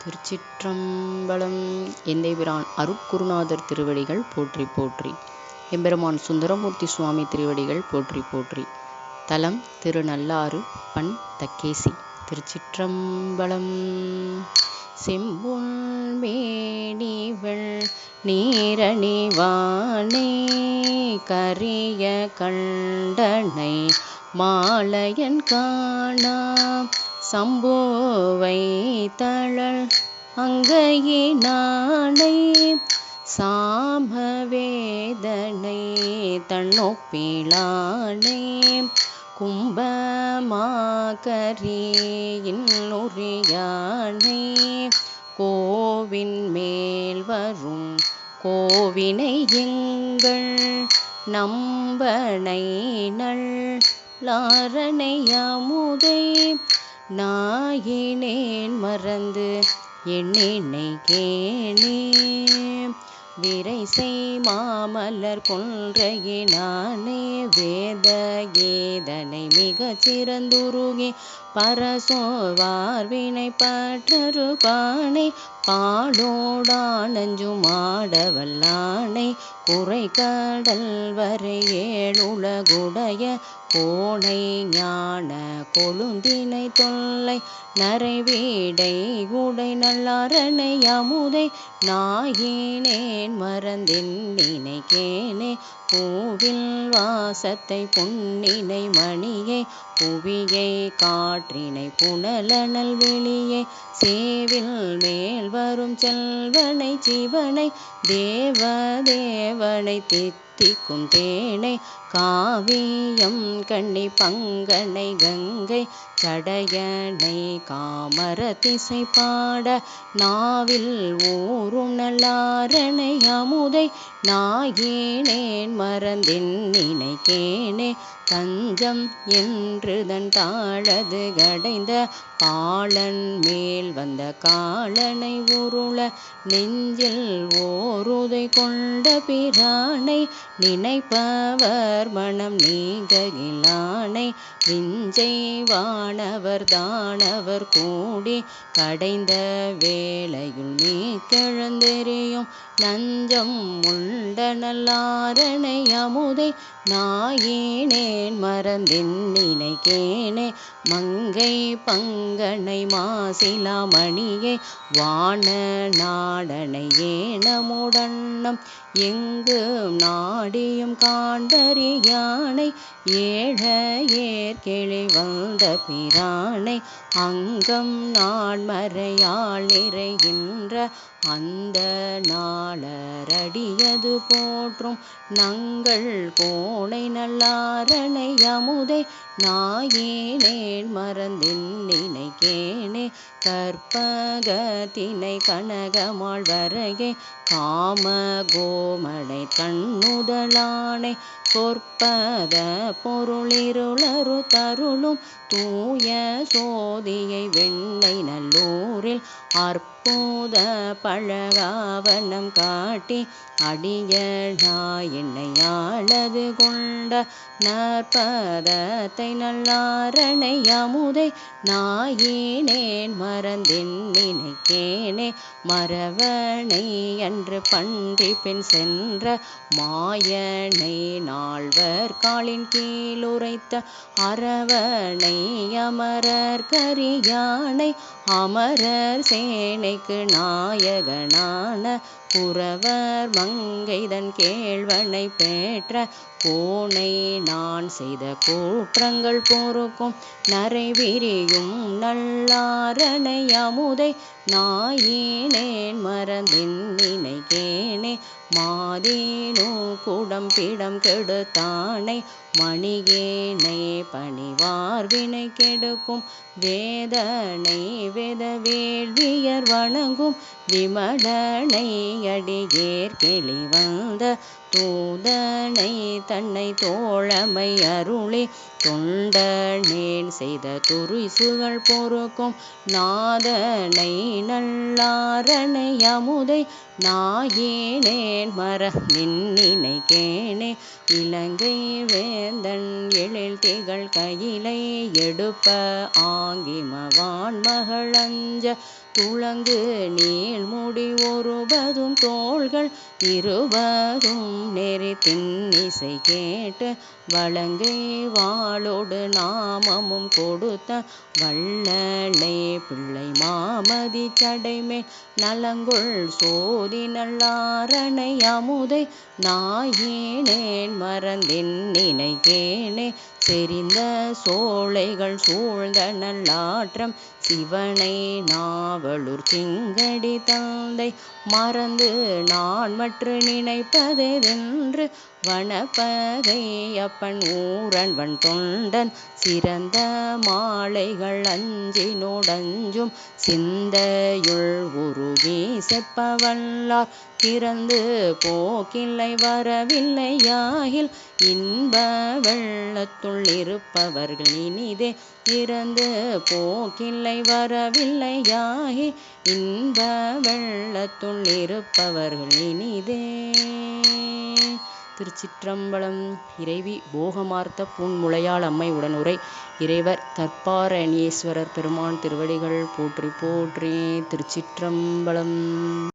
திருச்சிற்றம்பலம் எந்தைபிரான் அருட்குருநாதர் திருவடிகள் போற்றி போற்றி. எம்பெருமான் சுந்தரமூர்த்தி சுவாமி திருவடிகள் போற்றி போற்றி. தலம் திருநள்ளாறு பண் தக்கேசி. திருச்சிற்றம்பலம் செம்பொன் நீரணிவானே கரிய கண்டனை மாலையன் காணா சம்போவை தழல் அங்கையினானை சாமவேதனை தன்னொப்பிலானே கும்பமாகரியின் உரியானை கோவின் மேல் வரும் கோவினை எங்கள் நம்பனை நல் லாரணையாமுதை நாயினேன் மறந்து என் கேணே கேணே விரைசை மாமலர் கொன்றையினானே வேத ஏதனை மிகச் சிறந்துருகி பரசோவார்வினை பற்றரு பானை பாடோடானஞ்சுமாடவல்லானை குறை கடல் வரை ஏழுலகுடைய கோணை ஞான கொழுந்தினை தொல்லை நரைவீடை உடை நல்லாரணை அமுதை நாயினேன் மறந்தின் நினைக்கேனே பூவில் வாசத்தை பொன்னினை மணியை புவியை காற்றினை புனலனல் வெளியே சேவில் மேல் வரும் செல்வனை சிவனை தேவ தேவனை தித்திக்கும் தேனை காவியம் கண்ணி பங்கனை கங்கை சடையனை காமர திசை பாட நாவில் ஊரும் நல்லாரனை அமுதை நாயேனேன் மறந்தின் நினைக்கேனே தஞ்சம் என்று தன் தாழது கடைந்த பாலன் மேல் வந்த காலனை உருள நெஞ்சில் ஓருதை கொண்ட பிரானை நினைப்பவர் மனம் நீங்கிலானை விஞ்சை வானவர் தானவர் கூடி கடைந்த வேளையுள் நீ கிழந்தெறியும் நஞ்சம் உண்ட நல்லாரணை அமுதை நாயினேன் மறந்தின் நினைக்கேனே மங்கை பங்கனை மாசிலாமணியே வான நாடனையே ஏனமுடன்னம் எங்கு நாடியும் காண்டறி ஏழ ஏற்கிளி வந்த பிரானை அங்கம் நான்மறையாள் நிறைகின்ற அந்த நாளரடியது போற்றும் நங்கள் கோணை நல்லாரணை அமுதை நாயேனேன் மறந்தின் நினைக்கேனே கற்பகத்தினை கனகமாள் வரையே காம கோமடை கண்ணுதலானை சொற்பத பொருளிருளரு தருளும் தூய சோதியை வெண்ணை நல்லூரில் பூத பழகாவனம் காட்டி அடியனாய் என்னையாளது கொண்ட நற்பதத்தை நல்லாரணை அமுதை நாயேனேன் மறந்தின் நினைக்கேனே மறவனை என்று பன்றி பின் சென்ற மாயனை நால்வர் காலின் கீழுரைத்த அரவணை அமரர் கரியானை அமரர் சேனை சேனைக்கு நாயகனான புறவர் மங்கைதன் கேழ்வனை பெற்ற பூனை நான் செய்த கூற்றங்கள் பொறுக்கும் நரைவிரியும் நல்லாரணை அமுதை நாயினேன் மறந்தின் நினைக்கேனே மாதேனோ குடம் பிடம் கெடுத்தானை மணியேனை பணிவார்வினை கெடுக்கும் வேதனை வேத வேள்வியர் வணங்கும் விமடனை அடியேர் கிளி வந்த தூதனை தன்னை தோழமை அருளி. தொண்டனேன் செய்த துரிசுகள் பொறுக்கும் நாதனை நல்லாரணை அமுதை. நாயேனேன் மர நின்னினைக்கேனே இலங்கை வேந்தன் எழில் திகழ் கையிலை எடுப்ப ஆங்கிமவான் மகளஞ்ச துளங்கு நீள்முடி ஒருபதும் தோள்கள் இருவரும் நெறித்தின் இசை கேட்டு வழங்கை வாளோடு நாமமும் கொடுத்த வள்ளலே பிள்ளை மாமதி சடைமே நலங்குள் சோதி நல்லாரணை அமுதை நாயேனேன் மறந்தென் நினைக்கேனே செறிந்த சோலைகள் சூழ்ந்த நல்லாற்றம் சிவனை நாவலூர் சிங்கடி தந்தை மறந்து நான் மற்று ஒன்று வனப்பகை அப்பன் ஊரன்வன் தொண்டன் சிறந்த மாலைகள் அஞ்சினோடஞ்சும் சிந்தையுள் உருகி செப்பவல்லார் திறந்து போக்கில்லை வரவில்லையாகில் இன்ப வெள்ளத்துள் இருப்பவர்கள் இனிதே இறந்து போக்கில்லை வரவில்லையாகி இன்ப வெள்ளத்துள் இருப்பவர்கள் இனிதே. திருச்சிற்றம்பலம். இறைவி போகமார்த்த பூன்முளையாள் அம்மை உடனுரை. இறைவர் தற்பாரணீஸ்வரர் பெருமான் திருவடிகள் போற்றி போற்றி திருச்சிற்றம்பலம்.